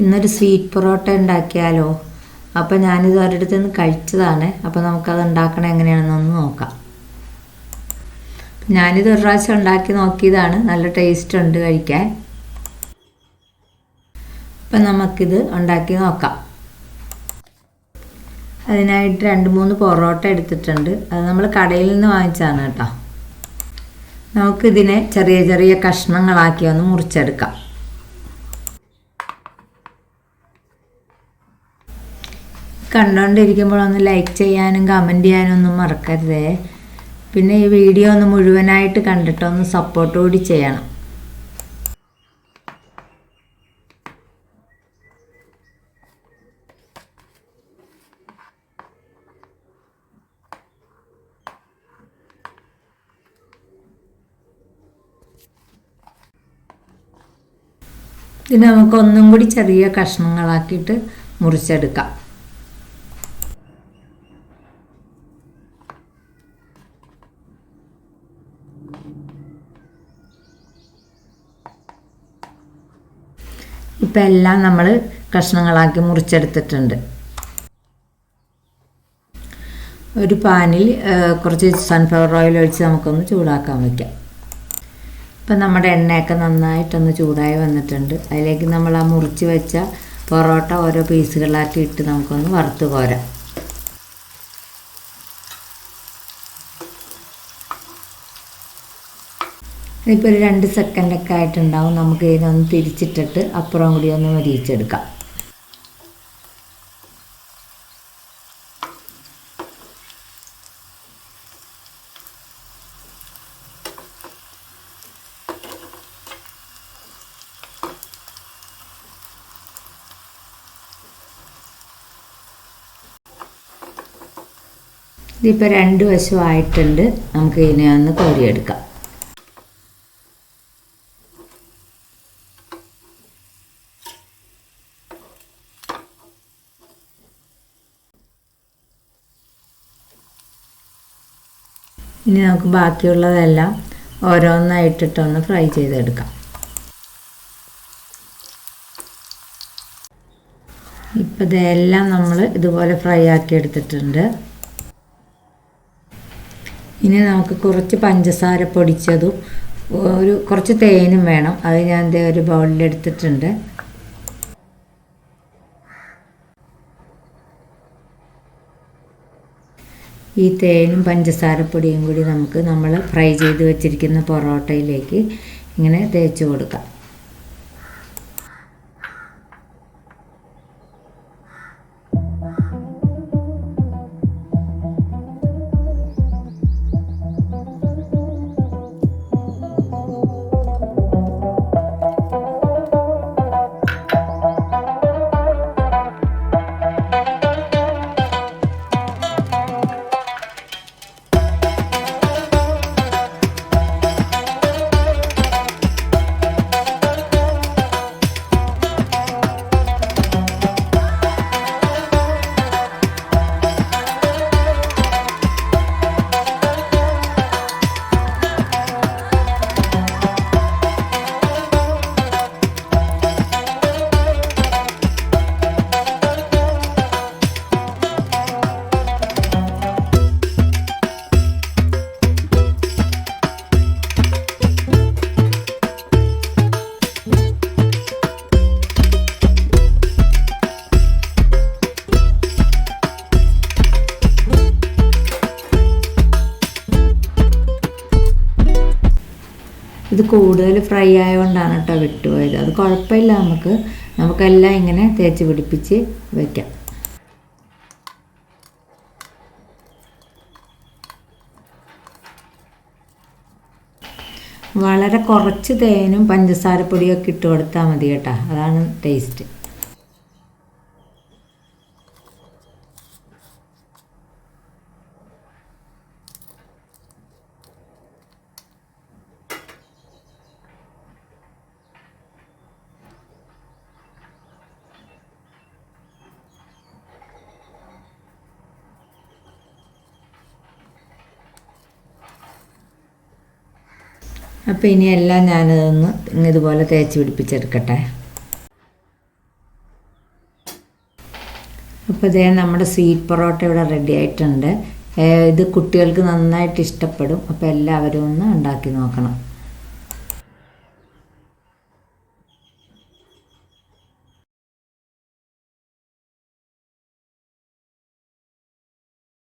ഇന്നൊരു സ്വീറ്റ് പൊറോട്ട ഉണ്ടാക്കിയാലോ? അപ്പോൾ ഞാനിത് ഒരിടത്തു നിന്ന് കഴിച്ചതാണ്. അപ്പോൾ നമുക്കത് ഉണ്ടാക്കണം എങ്ങനെയാണെന്നൊന്ന് നോക്കാം. ഞാനിത് ഒരു പ്രാവശ്യം ഉണ്ടാക്കി നോക്കിയതാണ്. നല്ല ടേസ്റ്റ് ഉണ്ട് കഴിക്കാൻ. അപ്പം നമുക്കിത് ഉണ്ടാക്കി നോക്കാം. അതിനായിട്ട് രണ്ട് മൂന്ന് പൊറോട്ട എടുത്തിട്ടുണ്ട്. അത് നമ്മൾ കടയിൽ നിന്ന് വാങ്ങിച്ചതാണ് കേട്ടോ. നമുക്കിതിനെ ചെറിയ ചെറിയ കഷ്ണങ്ങളാക്കി ഒന്ന് മുറിച്ചെടുക്കാം. കണ്ടുകൊണ്ടിരിക്കുമ്പോൾ ഒന്ന് ലൈക്ക് ചെയ്യാനും കമന്റ് ചെയ്യാനും ഒന്നും മറക്കരുതേ. പിന്നെ ഈ വീഡിയോ ഒന്ന് മുഴുവനായിട്ട് കണ്ടിട്ട് ഒന്ന് സപ്പോർട്ട് കൂടി ചെയ്യണം. ഇത് നമുക്കൊന്നും കൂടി ചെറിയ കഷ്ണങ്ങളാക്കിയിട്ട് മുറിച്ചെടുക്കാം. ഇപ്പം എല്ലാം നമ്മൾ കഷ്ണങ്ങളാക്കി മുറിച്ചെടുത്തിട്ടുണ്ട്. ഒരു പാനിൽ കുറച്ച് സൺഫ്ലവർ ഓയിൽ ഒഴിച്ച് നമുക്കൊന്ന് ചൂടാക്കാൻ വയ്ക്കാം ഇപ്പം നമ്മുടെ എണ്ണയൊക്കെ നന്നായിട്ടൊന്ന് ചൂടായി വന്നിട്ടുണ്ട്. അതിലേക്ക് നമ്മൾ ആ മുറിച്ച് വെച്ച പൊറോട്ട ഓരോ പീസുകളാക്കി ഇട്ട് നമുക്കൊന്ന് വറുത്ത് കോരാം. ഇപ്പോൾ ഒരു രണ്ട് സെക്കൻഡൊക്കെ ആയിട്ടുണ്ടാവും. നമുക്ക് ഇതിനൊന്ന് തിരിച്ചിട്ടിട്ട് അപ്പുറം കൂടി ഒന്ന് മരിച്ചെടുക്കാം ഇതിപ്പോൾ രണ്ട് വശമായിട്ടുണ്ട് നമുക്ക് ഇതിനെ ഒന്ന് കോരിയെടുക്കാം. ഇനി നമുക്ക് ബാക്കിയുള്ളതെല്ലാം ഓരോന്നായിട്ടിട്ടൊന്ന് ഫ്രൈ ചെയ്തെടുക്കാം. ഇപ്പം ഇതെല്ലാം നമ്മൾ ഇതുപോലെ ഫ്രൈ ആക്കി എടുത്തിട്ടുണ്ട് ഇനി നമുക്ക് കുറച്ച് പഞ്ചസാര പൊടിച്ചതും ഒരു കുറച്ച് തേനും വേണം. അത് ഞാൻ ഒരു ബൗളിൽ എടുത്തിട്ടുണ്ട് ഈ തേനും പഞ്ചസാരപ്പൊടിയും കൂടി നമുക്ക് നമ്മൾ ഫ്രൈ ചെയ്ത് വെച്ചിരിക്കുന്ന പൊറോട്ടയിലേക്ക് ഇങ്ങനെ തേച്ച് കൊടുക്കാം. ഇത് കൂടുതൽ ഫ്രൈ ആയതുകൊണ്ടാണ് കേട്ടോ വിട്ടുപോയത്. അത് കുഴപ്പമില്ല നമുക്ക് നമുക്കെല്ലാം ഇങ്ങനെ തേച്ച് പിടിപ്പിച്ച് വയ്ക്കാം വളരെ കുറച്ച് തേനും പഞ്ചസാരപ്പൊടിയൊക്കെ ഇട്ട് കൊടുത്താൽ മതി കേട്ടോ. അതാണ് ടേസ്റ്റ് അപ്പോൾ ഇനി എല്ലാം ഞാനതൊന്ന് ഇതുപോലെ തേച്ച് പിടിപ്പിച്ചെടുക്കട്ടെ. അപ്പോൾ ഇതേ നമ്മുടെ സ്വീറ്റ് പൊറോട്ട ഇവിടെ റെഡി ആയിട്ടുണ്ട്. ഇത് കുട്ടികൾക്ക് നന്നായിട്ട് ഇഷ്ടപ്പെടും. അപ്പോൾ എല്ലാവരും ഒന്ന് ഉണ്ടാക്കി നോക്കണം.